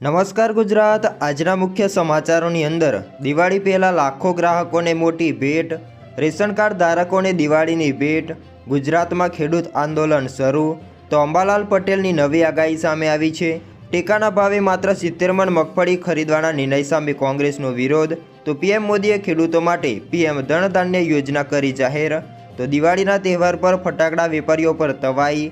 નમસ્કાર ગુજરાત. આજના મુખ્ય સમાચારોની અંદર દિવાળી પહેલાં લાખો ગ્રાહકોને મોટી ભેટ, રેશન કાર્ડ ધારકોને દિવાળીની ભેટ, ગુજરાતમાં ખેડૂત આંદોલન શરૂ, તો અંબાલાલ પટેલની નવી આગાહી સામે આવી છે. ટેકાના ભાવે માત્ર સિત્તેર મણ મગફળી ખરીદવાના નિર્ણય સામે કોંગ્રેસનો વિરોધ, તો પીએમ મોદીએ ખેડૂતો માટે પીએમ ધનધાન્ય યોજના કરી જાહેર, તો દિવાળીના તહેવાર પર ફટાકડા વેપારીઓ પર તવાઈ,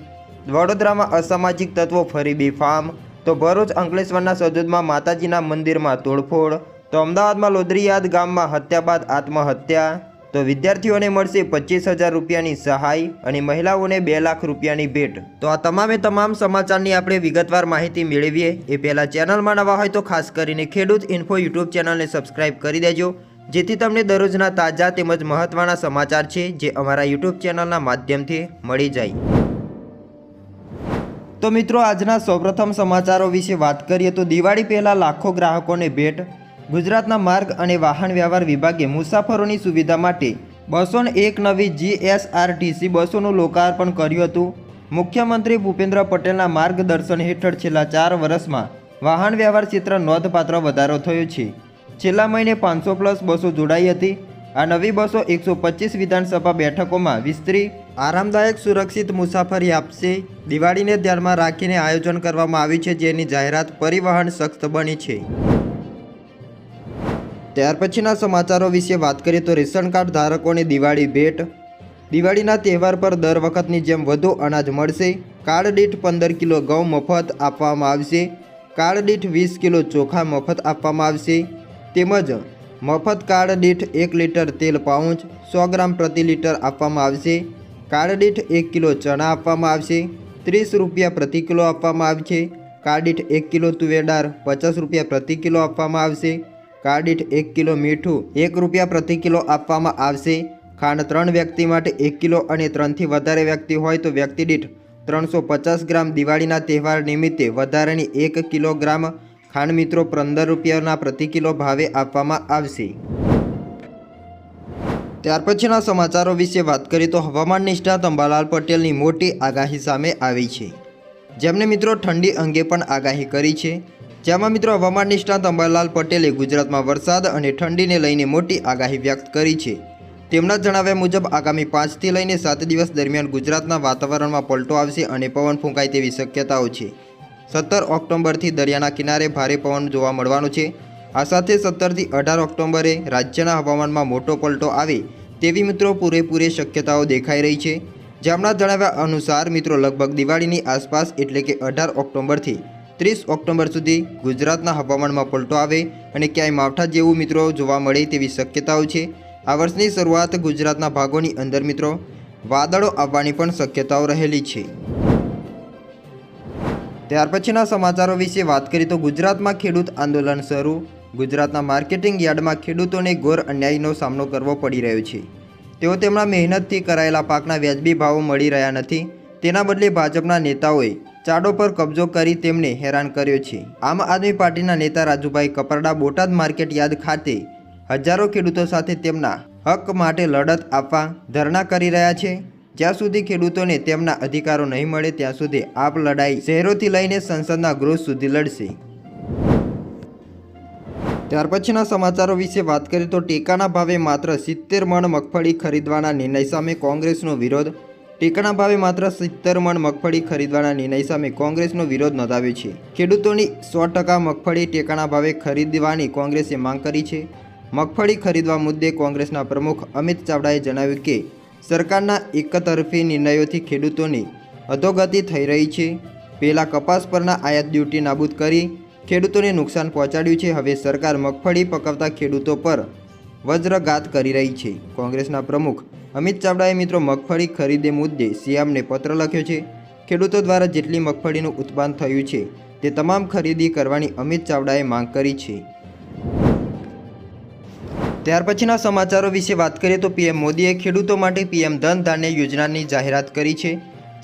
વડોદરામાં અસામાજિક તત્વો ફરી બેફામ તો ભરૂચ અંકલેશ્વરના સજોદમાં માતાજીના મંદિરમાં તોડફોડ, તો અમદાવાદમાં લોદરીયાદ ગામમાં હત્યા બાદ આત્મહત્યા, તો વિદ્યાર્થીઓને મળશે પચીસ હજાર રૂપિયાની સહાય અને મહિલાઓને બે લાખ રૂપિયાની ભેટ. તો આ તમામે તમામ સમાચારની આપણે વિગતવાર માહિતી મેળવીએ. એ પહેલાં ચેનલમાં નવા હોય તો ખાસ કરીને ખેડૂત ઇન્ફો યુટ્યુબ ચેનલને સબસ્ક્રાઇબ કરી દેજો, જેથી તમને દરરોજના તાજા તેમજ મહત્ત્વના સમાચાર છે જે અમારા યુટ્યુબ ચેનલના માધ્યમથી મળી જાય. તો મિત્રો, આજના સૌપ્રથમ સમાચારો વિશે વાત કરીએ તો દિવાળી પહેલાં લાખો ગ્રાહકોને ભેટ. ગુજરાતના માર્ગ અને વાહન વ્યવહાર વિભાગે મુસાફરોની સુવિધા માટે બસો એક નવી જીએસઆરટીસી બસોનું લોકાર્પણ કર્યું હતું. મુખ્યમંત્રી ભૂપેન્દ્ર પટેલના માર્ગદર્શન હેઠળ છેલ્લા ચાર વર્ષમાં વાહન વ્યવહાર ક્ષેત્ર નોંધપાત્ર વધારો થયો છે. છેલ્લા મહિને પાંચસો પ્લસ બસો જોડાઈ હતી. આ નવી બસો એકસો પચીસ વિધાનસભા બેઠકોમાં વિસ્તરી આરામદાયક, સુરક્ષિત મુસાફરી આપશે. દિવાળીને ધ્યાનમાં રાખીને આયોજન કરવામાં આવ્યું છે, જેની જાહેરાત પરિવહન સખ્ત બની છે. ત્યાર પછીના સમાચારો વિશે વાત કરીએ તો રેશન કાર્ડ ધારકોને દિવાળી ભેટ. દિવાળીના તહેવાર પર દર વખતની જેમ વધુ અનાજ મળશે. કાર્ડ દીઠ પંદર કિલો ઘઉં મફત આપવામાં આવશે. કાર્ડ દીઠ વીસ કિલો ચોખા મફત આપવામાં આવશે. તેમજ મફત કાર્ડ દીઠ એક લીટર તેલ પાઉચ સો ગ્રામ પ્રતિ લીટર આપવામાં આવશે. કાર્ડ દીઠ એક કિલો ચણા આપવામાં આવશે, ત્રીસ રૂપિયા પ્રતિ કિલો આપવામાં આવશે કાળદીઠ એક કિલો તુવેરદાર પચાસ રૂપિયા પ્રતિ કિલો આપવામાં આવશે. કાળદીઠ એક કિલો મીઠું એક રૂપિયા પ્રતિ કિલો આપવામાં આવશે. ખાંડ ત્રણ વ્યક્તિ માટે એક કિલો અને ત્રણથી વધારે વ્યક્તિ હોય તો વ્યક્તિ દીઠ ત્રણસો પચાસ ગ્રામ દિવાળીના તહેવાર નિમિત્તે વધારાની એક કિલોગ્રામ ખાંડ મિત્રો પંદર રૂપિયાના પ્રતિ કિલો ભાવે આપવામાં આવશે. ત્યાર પછીના સમાચારો વિશે વાત કરીએ તો હવામાન નિષ્ણાત અંબાલાલ પટેલની મોટી આગાહી સામે આવી છે. જેમને મિત્રો ઠંડી અંગે પણ આગાહી કરી છે. જેમાં મિત્રો હવામાન નિષ્ણાત અંબાલાલ પટેલે ગુજરાતમાં વરસાદ અને ઠંડીને લઈને મોટી આગાહી વ્યક્ત કરી છે. તેમના જણાવ્યા મુજબ આગામી પાંચથી લઈને સાત દિવસ દરમિયાન ગુજરાતના વાતાવરણમાં પલટો આવશે અને પવન ફૂંકાય તેવી શક્યતાઓ છે. સત્તર ઓક્ટોબરથી દરિયાના કિનારે ભારે પવન જોવા મળવાનો છે. આ સાથે સત્તરથી અઢાર ઓક્ટોબરે રાજ્યના હવામાનમાં મોટો પલટો આવે તેવી મિત્રો પૂરેપૂરી શક્યતાઓ દેખાઈ રહી છે. જેમના જણાવ્યા અનુસાર, મિત્રો લગભગ દિવાળીની આસપાસ એટલે કે અઢાર ઓક્ટોબરથી ત્રીસ ઓક્ટોબર સુધી ગુજરાતના હવામાનમાં પલટો આવે અને ક્યાંય માવઠા જેવું મિત્રો જોવા મળે તેવી શક્યતાઓ છે. આ વર્ષની શરૂઆત ગુજરાતના ભાગોની અંદર, મિત્રો. વાદળો આવવાની પણ શક્યતાઓ રહેલી છે. ત્યાર પછીના સમાચારો વિશે વાત કરીએ તો ગુજરાતમાં ખેડૂત આંદોલન શરૂ ગુજરાતના માર્કેટિંગ યાર્ડમાં ખેડૂતોને ઘોર અન્યાયનો સામનો કરવો પડી રહ્યો છે. તેઓ તેમના મહેનતથી કરાયેલા પાકના વ્યાજબી ભાવો મળી રહ્યા નથી. તેના બદલે ભાજપના નેતાઓએ ચાડો પર કબજો કરી તેમને હેરાન કર્યો છે. આમ આદમી પાર્ટીના નેતા રાજુભાઈ કપરડા બોટાદ માર્કેટ યાર્ડ ખાતે હજારો ખેડૂતો સાથે તેમના હક માટે લડત આપવા ધરણા કરી રહ્યા છે. જ્યાં સુધી ખેડૂતોને તેમના અધિકારો નહીં મળે, ત્યાં સુધી આપ લડાઈ શહેરોથી લઈને સંસદના ગૃહ સુધી લડશે. ત્યાર પછીના સમાચારો વિશે વાત કરીએ તો ટેકાના ભાવે માત્ર સિત્તેર મણ મગફળી ખરીદવાના નિર્ણય સામે કોંગ્રેસનો વિરોધ. ટેકાના ભાવે માત્ર સિત્તેર મણ મગફળી ખરીદવાના નિર્ણય સામે કોંગ્રેસનો વિરોધ નોંધાવ્યો છે. ખેડૂતોની સો ટકા મગફળી ટેકાના ભાવે ખરીદવાની કોંગ્રેસે માંગ કરી છે. મગફળી ખરીદવા મુદ્દે કોંગ્રેસના પ્રમુખ અમિત ચાવડાએ જણાવ્યું કે, સરકારના એકતરફી નિર્ણયોથી ખેડૂતોની અધોગતિ થઈ રહી છે. પહેલાં કપાસ પરના આયાત ડ્યુટી નાબૂદ કરી ખેડૂતોને નુકસાન પહોંચાડ્યું છે. હવે સરકાર મગફળી પકવતા ખેડૂતો પર વજ્રઘાત કરી રહી છે. કોંગ્રેસના પ્રમુખ અમિત ચાવડાએ મિત્રો મગફળી ખરીદે મુદ્દે સીએમને પત્ર લખ્યો છે. ખેડૂતો દ્વારા જેટલી મગફળીનું ઉત્પાદન થયું છે, તે તમામ ખરીદી કરવાની અમિત ચાવડાએ માંગ કરી છે. ત્યાર પછીના સમાચારો વિશે વાત કરીએ તો પીએમ મોદીએ ખેડૂતો માટે પીએમ ધન ધાન્ય યોજનાની જાહેરાત કરી છે.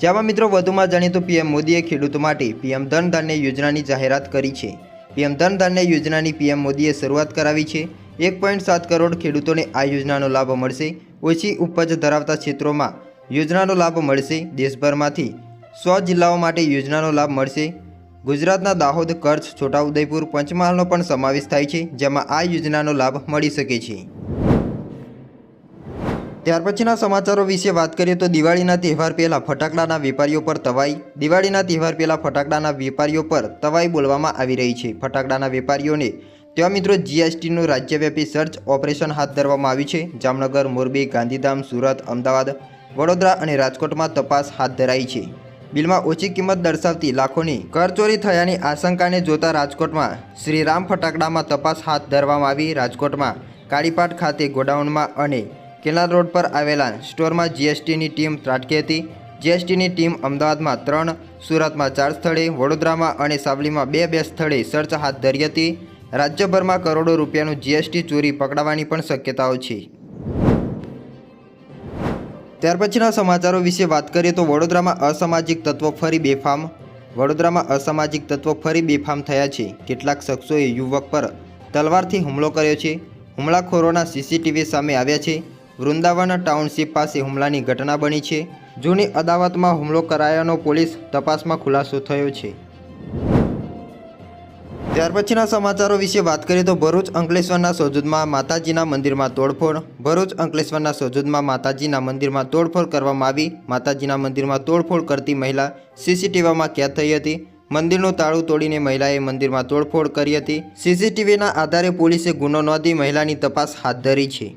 જેમાં મિત્રો વધુમાં જાણીએ પીએમ મોદીએ ખેડૂતો માટે પીએમ ધન ધાન્ય યોજનાની જાહેરાત કરી છે. પીએમ ધન ધાન્ય યોજનાની પીએમ મોદીએ શરૂઆત કરાવી છે. એક પોઈન્ટ સાત કરોડ ખેડૂતોને આ યોજનાનો લાભ મળશે. ઓછી ઉપજ ધરાવતા ક્ષેત્રોમાં યોજનાનો લાભ મળશે. દેશભરમાંથી સો જિલ્લાઓ માટે યોજનાનો લાભ મળશે. ગુજરાતના દાહોદ, કચ્છ, છોટાઉદેપુર પંચમહાલનો પણ સમાવેશ થાય છે, જેમાં આ યોજનાનો લાભ મળી શકે છે. ત્યાર પછીના સમાચારો વિશે વાત કરીએ તો દિવાળીના તહેવાર પહેલાં ફટાકડાના વેપારીઓ પર તવાઈ. દિવાળીના તહેવાર પહેલાં ફટાકડાના વેપારીઓ પર તવાઈ બોલવામાં આવી રહી છે. ફટાકડાના વેપારીઓને, ત્યાં મિત્રો જીએસટીનું રાજ્યવ્યાપી સર્ચ ઓપરેશન હાથ ધરવામાં આવ્યું છે. જામનગર, મોરબી, ગાંધીધામ, સુરત, અમદાવાદ, વડોદરા અને રાજકોટમાં તપાસ હાથ ધરાઈ છે. બિલમાં ઓછી કિંમત દર્શાવતી લાખોની કરચોરી થયાની આશંકાને જોતા રાજકોટમાં શ્રીરામ ફટાકડામાં તપાસ હાથ ધરવામાં આવી. રાજકોટમાં કાળીપાટ ખાતે ગોડાઉનમાં અને કેનાલ રોડ પર આવેલા સ્ટોરમાં જીએસટીની ટીમ ત્રાટકી હતી. જીએસટીની ટીમ અમદાવાદમાં ત્રણ, સુરતમાં ચાર સ્થળે, વડોદરામાં અને સાવલીમાં બે બે સ્થળે સર્ચ હાથ ધરી હતી. રાજ્યભરમાં કરોડો રૂપિયાનું જીએસટી ચોરી પકડાવાની પણ શક્યતાઓ છે. ત્યાર પછીના સમાચારો વિશે વાત કરીએ તો વડોદરામાં અસામાજિક તત્વો ફરી બેફામ. વડોદરામાં અસામાજિક તત્વો ફરી બેફામ થયા છે. કેટલાક શખ્સોએ યુવક પર તલવારથી હુમલો કર્યો છે. હુમલાખોરોના સીસીટીવી સામે આવ્યા છે. વૃંદાવન ટાઉનશીપ પાસે હુમલાની ઘટના બની છે. જૂની અદાવતમાં હુમલો કરાયાનો પોલીસ તપાસમાં ખુલાસો થયો છે. ત્યાર પછીના સમાચારો વિશે વાત કરીએ તો ભરૂચ અંકલેશ્વરના સોજુદમાં માતાજીના મંદિરમાં તોડફોડ. ભરૂચ અંકલેશ્વરના સોજુદમાં માતાજીના મંદિરમાં તોડફોડ કરવામાં આવી. માતાજીના મંદિરમાં તોડફોડ કરતી મહિલા સીસીટીવીમાં કેદ થઈ હતી. મંદિરનું તાળું તોડીને મહિલાએ મંદિરમાં તોડફોડ કરી હતી. સીસીટીવીના આધારે પોલીસે ગુનો નોંધી મહિલાની તપાસ હાથ ધરી છે.